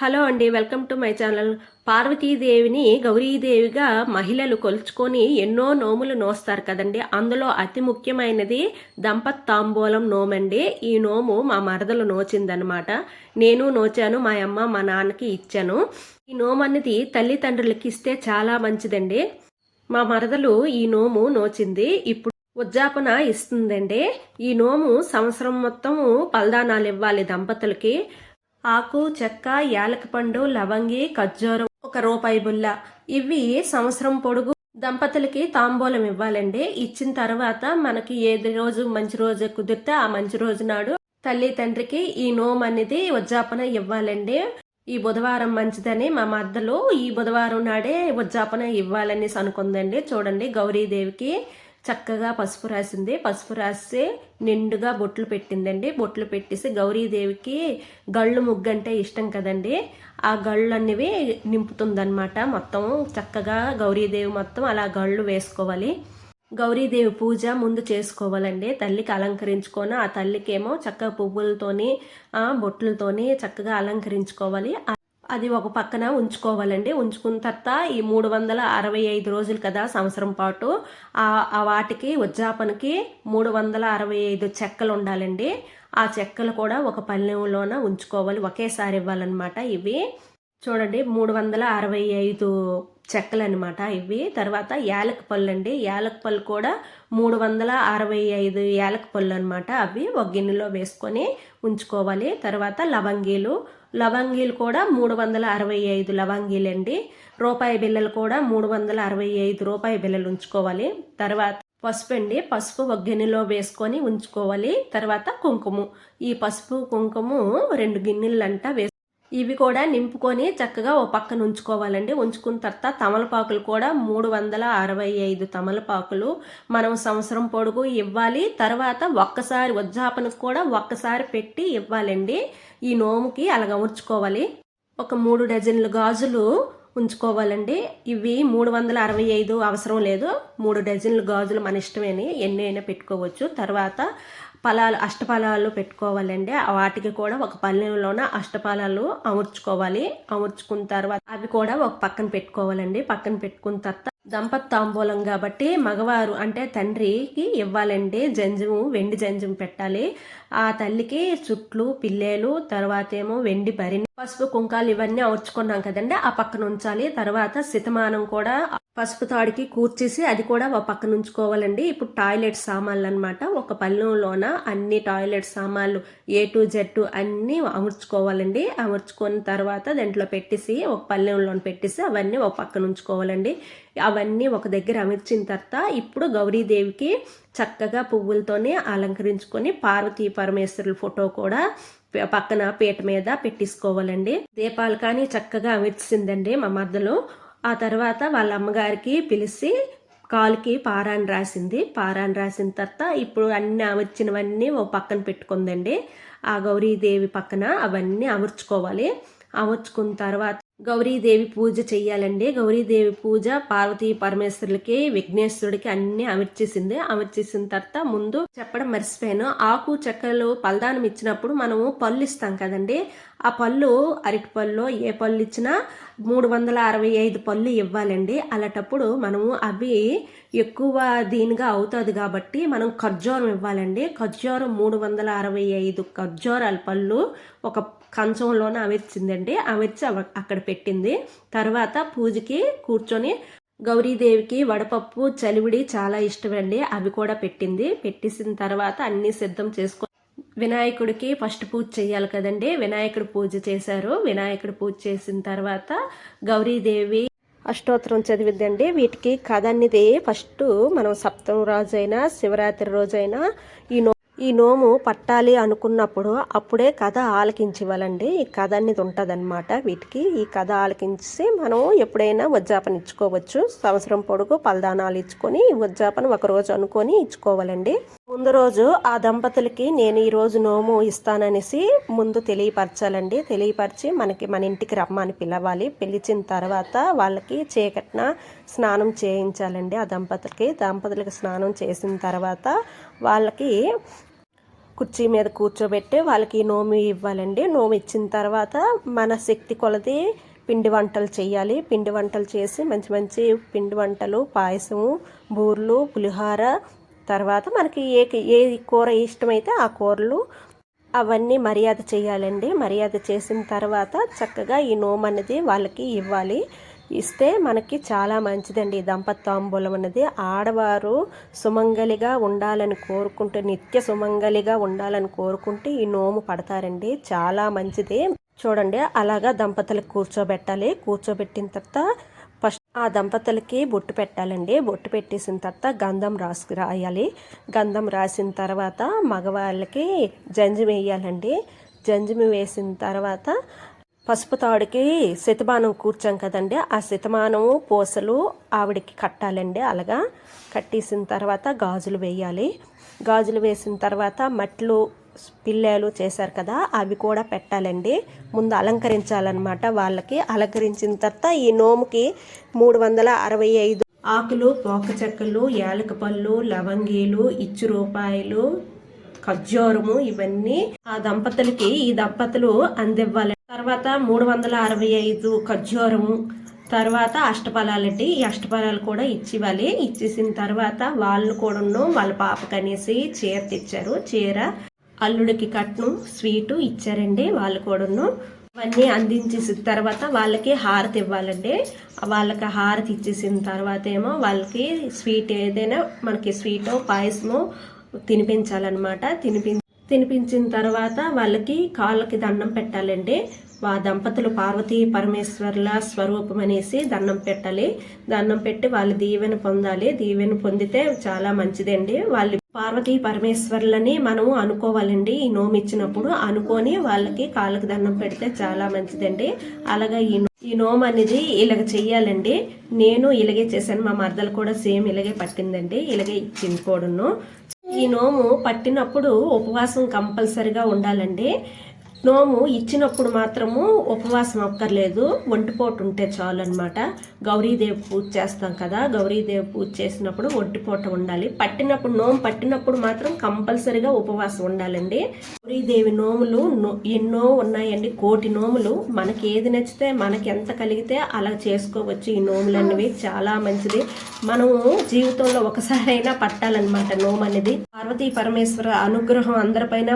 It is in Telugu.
హలో అండి వెల్కమ్ టు మై ఛానల్. పార్వతీదేవిని గౌరీదేవిగా మహిళలు కొలుచుకొని ఎన్నో నోములు నోస్తారు కదండి. అందులో అతి ముఖ్యమైనది దంపత్ తాంబూలం నోమండి. ఈ నోము మా మరదలు నోచిందనమాట. నేను నోచాను మా అమ్మ మా నాన్నకి ఇచ్చాను. ఈ నోము అనేది తల్లిదండ్రులకి ఇస్తే చాలా మంచిదండి. మా మరదలు ఈ నోము నోచింది. ఇప్పుడు ఉజ్జాపన ఇస్తుందండి. ఈ నోము సంవత్సరం మొత్తం పల్దానాలు ఇవ్వాలి దంపతులకి. ఆకు చెక్క యాలకపండు లవంగి ఖర్జూరం ఒక రూపాయి బుల్ల. ఇవి సంవత్సరం పొడుగు దంపతులకి తాంబూలం ఇవ్వాలండి. ఇచ్చిన తర్వాత మనకి ఏది రోజు మంచి రోజు కుదిరితే ఆ మంచి రోజు నాడు తల్లి తండ్రికి ఈ నోమ్ అనేది ఉద్యాపన ఇవ్వాలండి. ఈ బుధవారం మంచిదని మా మద్దలు ఈ బుధవారం నాడే ఉద్యాపన ఇవ్వాలని అనుకుందండి. చూడండి గౌరీదేవికి. చక్కగా పసుపు రాసింది. పసుపు రాసి నిండుగా బొట్లు పెట్టిందండి. బొట్లు పెట్టేసి గౌరీదేవికి గళ్ళు ముగ్గు అంటే ఇష్టం కదండి. ఆ గళ్ళు అనేవి నింపుతుందనమాట మొత్తం చక్కగా గౌరీదేవి మొత్తం అలా గళ్ళు వేసుకోవాలి. గౌరీదేవి పూజ ముందు చేసుకోవాలండి. తల్లికి అలంకరించుకొని ఆ తల్లికేమో చక్కగా పువ్వులతోని బొట్లతోని చక్కగా అలంకరించుకోవాలి. అది ఒక పక్కన ఉంచుకోవాలండి. ఉంచుకున్న తర్వాత ఈ మూడు వందల అరవై ఐదు రోజులు కదా సంవత్సరం పాటు ఆ వాటికి ఉజ్జాపనకి మూడు వందల అరవై ఐదు చెక్కలు ఉండాలండి. ఆ చెక్కలు కూడా ఒక పల్లెంలోన ఉంచుకోవాలి. ఒకేసారి ఇవ్వాలన్నమాట ఇవి. చూడండి మూడు వందల అరవై ఐదు చెక్కలు అనమాట ఇవి. తర్వాత యాలక పళ్ళు అండి యాలక పళ్ళు కూడా మూడు వందల అరవై ఐదు యాలక పళ్ళు అనమాట అవి. ఒక గిన్నెలో వేసుకొని ఉంచుకోవాలి. తర్వాత లవంగీలు లవంగీలు కూడా మూడు వందల అరవై ఐదు లవంగీలండి. రూపాయి బిల్లలు కూడా మూడు వందల అరవై ఐదు రూపాయి బిల్లలు ఉంచుకోవాలి. తర్వాత పసుపు అండి పసుపు ఒక గిన్నెలో వేసుకొని ఉంచుకోవాలి. తర్వాత కుంకుమ. ఈ పసుపు కుంకుమ రెండు గిన్నెలంట వేసు ఇవి కూడా నింపుకొని చక్కగా ఓ పక్కన ఉంచుకోవాలండి. ఉంచుకున్న తర్వాత తమలపాకులు కూడా మూడు వందల అరవై ఐదు తమలపాకులు మనం సంవత్సరం పొడుగు ఇవ్వాలి. తర్వాత ఒక్కసారి ఉజ్జాపనకు కూడా ఒక్కసారి పెట్టి ఇవ్వాలండి. ఈ నోముకి అలాగ ఉంచుకోవాలి. ఒక మూడు డజన్లు గాజులు ఉంచుకోవాలండి. ఇవి మూడు వందల అరవై ఐదు అవసరం లేదు. మూడు డజన్లు గాజులు మన ఇష్టమేని ఎన్ని అయినా పెట్టుకోవచ్చు. తర్వాత ఫలాలు అష్టఫలాలు పెట్టుకోవాలండి. వాటికి కూడా ఒక పల్లెంలోన అష్టఫలాలు అమర్చుకోవాలి. అమర్చుకున్న తర్వాత అవి కూడా ఒక పక్కన పెట్టుకోవాలండి. పక్కన పెట్టుకున్న తర్వాత దంపత్ తాంబూలం కాబట్టి మగవారు అంటే తండ్రికి ఇవ్వాలండి. జంజము వెండి జంజం పెట్టాలి. ఆ తల్లికి చుట్లు పిల్లేలు తర్వాత ఏమో వెండి బరిని పసుపు కుంకాలు ఇవన్నీ అమర్చుకున్నాం కదండి ఆ పక్కన ఉంచాలి. తర్వాత శతమానం కూడా పసుపు తాడికి కూర్చేసి అది కూడా ఒక పక్కన ఉంచుకోవాలండి. ఇప్పుడు టాయిలెట్ సామాన్లు అనమాట ఒక పల్లెంలోన అన్ని టాయిలెట్ సామాన్లు ఏ టు జెడ్ అన్నీ అమర్చుకోవాలండి. అమర్చుకున్న తర్వాత దాంట్లో పెట్టేసి ఒక పల్లెంలో పెట్టేసి అవన్నీ ఒక పక్కన ఉంచుకోవాలండి. అవన్నీ ఒక దగ్గర అమర్చిన తర్వాత ఇప్పుడు గౌరీదేవికి చక్కగా పువ్వులతోనే అలంకరించుకొని పార్వతీ పరమేశ్వరుల ఫోటో కూడా పక్కన పీట మీద పెట్టించుకోవాలండి దీపాలు కానీ చక్కగా అమర్చిందండి మా మద్దలు ఆ తర్వాత వాళ్ళ అమ్మగారికి పిలిచి కాలుకి పారాన్ని రాసింది. పారాన్ని రాసిన తర్వాత ఇప్పుడు అన్ని అమర్చినవన్నీ ఓ పక్కన పెట్టుకుందండి. ఆ గౌరీదేవి పక్కన అవన్నీ అమర్చుకోవాలి. అమర్చుకున్న తర్వాత గౌరీదేవి పూజ చెయ్యాలండి. గౌరీదేవి పూజ పార్వతీ పరమేశ్వరులకి విఘ్నేశ్వరుడికి అన్ని అమర్చేసింది. అమర్చేసిన తర్వాత ముందు చెప్పడం మర్చిపోయాను. ఆకు చెక్కలు పలదానం ఇచ్చినప్పుడు మనము పళ్ళు ఇస్తాం కదండి. ఆ పళ్ళు అరటి పళ్ళు ఏ పళ్ళు ఇచ్చినా మూడు వందల అరవై ఐదు పళ్ళు ఇవ్వాలండి. అలాంటప్పుడు మనము అవి ఎక్కువ దీనిగా అవుతుంది కాబట్టి మనం ఖర్జూరం ఇవ్వాలండి. ఖర్జూరం మూడు వందల అరవై ఐదు ఖర్జూరాల పళ్ళు ఒక కంచంలోనే అమర్చిందండి. అమర్చి అక్కడ పెట్టింది. తర్వాత పూజకి కూర్చొని గౌరీదేవికి వడపప్పు చలివిడి చాలా ఇష్టమండి. అవి కూడా పెట్టింది. పెట్టేసిన తర్వాత అన్నీ సిద్ధం చేసుకో వినాయకుడికి ఫస్ట్ పూజ చేయాలి కదండి. వినాయకుడు పూజ చేశారు. వినాయకుడు పూజ చేసిన తర్వాత గౌరీదేవి అష్టోత్తరం చదివిద్దండి వీటికి కథ అనేది ఫస్ట్ మనం సప్తం రోజైనా శివరాత్రి రోజైనా ఈ నో ఈ నోము పట్టాలి అనుకున్నప్పుడు అప్పుడే కథ ఆలకించివ్వాలండి ఈ కథ అనేది ఉంటుందన్నమాట వీటికి. ఈ కథ ఆలకించి మనం ఎప్పుడైనా ఉజ్జాపన ఇచ్చుకోవచ్చు. సంవత్సరం పొడుగు పలదానాలు ఇచ్చుకొని ఉజ్జాపన ఒక రోజు అనుకొని ఇచ్చుకోవాలండి. ముందు రోజు ఆ దంపతులకి నేను ఈరోజు నోము ఇస్తాననేసి ముందు తెలియపరచాలండి. తెలియపరిచి మనకి మన ఇంటికి రమ్మని పిలవాలి. పిలిచిన తర్వాత వాళ్ళకి చీకటిన స్నానం చేయించాలండి ఆ దంపతులకి. దంపతులకి స్నానం చేసిన తర్వాత వాళ్ళకి కుర్చీ మీద కూర్చోబెట్టి వాళ్ళకి నోము ఇవ్వాలండి. నోము ఇచ్చిన తర్వాత మన శక్తి కొలది పిండి వంటలు చేయాలి. పిండి వంటలు చేసి మంచి మంచి పిండి వంటలు పాయసము బూర్లు పులిహోర తర్వాత మనకి ఏ ఏ కూర ఇష్టమైతే ఆ కూరలు అవన్నీ మర్యాద చేయాలండి. మర్యాద చేసిన తర్వాత చక్కగా ఈ నోమ్ అనేది వాళ్ళకి ఇవ్వాలి. ఇస్తే మనకి చాలా మంచిదండి. దంపతాంబూలం అనేది ఆడవారు సుమంగలిగా ఉండాలని కోరుకుంటూ నిత్య సుమంగలిగా ఉండాలని కోరుకుంటే ఈ నోము పడతారండి. చాలా మంచిది. చూడండి అలాగా దంపతులకు కూర్చోబెట్టాలి. కూర్చోబెట్టిన తర్వాత ఆ దంపతులకి బొట్టు పెట్టాలండి. బొట్టు పెట్టేసిన తర్వాత గంధం రాసు రాయాలి. గంధం రాసిన తర్వాత మగవాళ్ళకి జంజిమి వేయాలండి. జంజిమి వేసిన తర్వాత పసుపు తాడుకి శతమానం కూర్చాం కదండి. ఆ శతమానము పూసలు ఆవిడకి కట్టాలండి. అలాగా కట్టేసిన తర్వాత గాజులు వేయాలి. గాజులు వేసిన తర్వాత మట్లు పిల్లలు చేశారు కదా అవి కూడా పెట్టాలండి. ముందు అలంకరించాలన్నమాట వాళ్ళకి. అలంకరించిన తర్వాత ఈ నోముకి మూడు వందల అరవై ఐదు ఆకులు పోక చెక్కలు యాలక పళ్ళు లవంగీలు ఇచ్చు రూపాయలు ఖర్జూరము ఇవన్నీ ఆ దంపతులకి ఈ దంపతులు అందివ్వాలి. తర్వాత మూడు వందల అరవై ఐదు ఖర్జూరము తర్వాత అష్టఫలాలండి ఈ అష్టఫలాలు కూడా ఇచ్చివ్వాలి. ఇచ్చేసిన తర్వాత వాళ్ళు కూడాను వాళ్ళ పాపకనేసి చీర తెచ్చారు చీర అల్లుడికి కట్నం స్వీటు ఇచ్చారండి వాళ్ళు కూడాను. అవన్నీ అందించేసిన తర్వాత వాళ్ళకి హారతి ఇవ్వాలండి. వాళ్ళకి హారతి ఇచ్చేసిన తర్వాత ఏమో వాళ్ళకి స్వీట్ ఏదైనా మనకి స్వీటో పాయసమో తినిపించాలన్నమాట. తినిపి తినిపించిన తర్వాత వాళ్ళకి కాళ్ళకి దండం పెట్టాలండి వా దంపతులు పార్వతీ పరమేశ్వర్ల స్వరూపం అనేసి దండం పెట్టాలి. దండం పెట్టి వాళ్ళు దీవెన పొందాలి. దీవెన పొందితే చాలా మంచిదండి. వాళ్ళు పార్వతీ పరమేశ్వర్లని మనము అనుకోవాలండి. ఈ నోము ఇచ్చినప్పుడు అనుకొని వాళ్ళకి కాళ్ళకి దండం పెడితే చాలా మంచిదండి. అలాగే ఈ నో- ఈ నోము అనేది ఇలాగ చెయ్యాలండి. నేను ఇలాగే చేశాను. మా మరదలు కూడా సేమ్ ఇలాగే పట్టిందండి. ఇలాగే ఇచ్చింది కూడాను. ఈ నోము పట్టినప్పుడు ఉపవాసం కంపల్సరిగా ఉండాలండి. నోము ఇచ్చినప్పుడు మాత్రము ఉపవాసం అక్కర్లేదు. ఒంటిపోటు ఉంటే చాలు అనమాట గౌరీదేవి పూజ చేస్తాం కదా గౌరీదేవి పూజ చేసినప్పుడు ఒంటిపోట ఉండాలి. పట్టినప్పుడు నోము పట్టినప్పుడు మాత్రం కంపల్సరిగా ఉపవాసం ఉండాలండి. గౌరీదేవి నోములు నో- ఎన్నో ఉన్నాయండి. కోటి నోములు. మనకి ఏది నచ్చితే మనకి ఎంత కలిగితే అలా చేసుకోవచ్చు. ఈ నోములు అనేవి చాలా మంచిది. మనము జీవితంలో ఒకసారైనా పట్టాలన్నమాట నోము అనేది పార్వతీ పరమేశ్వర అనుగ్రహం అందరిపైన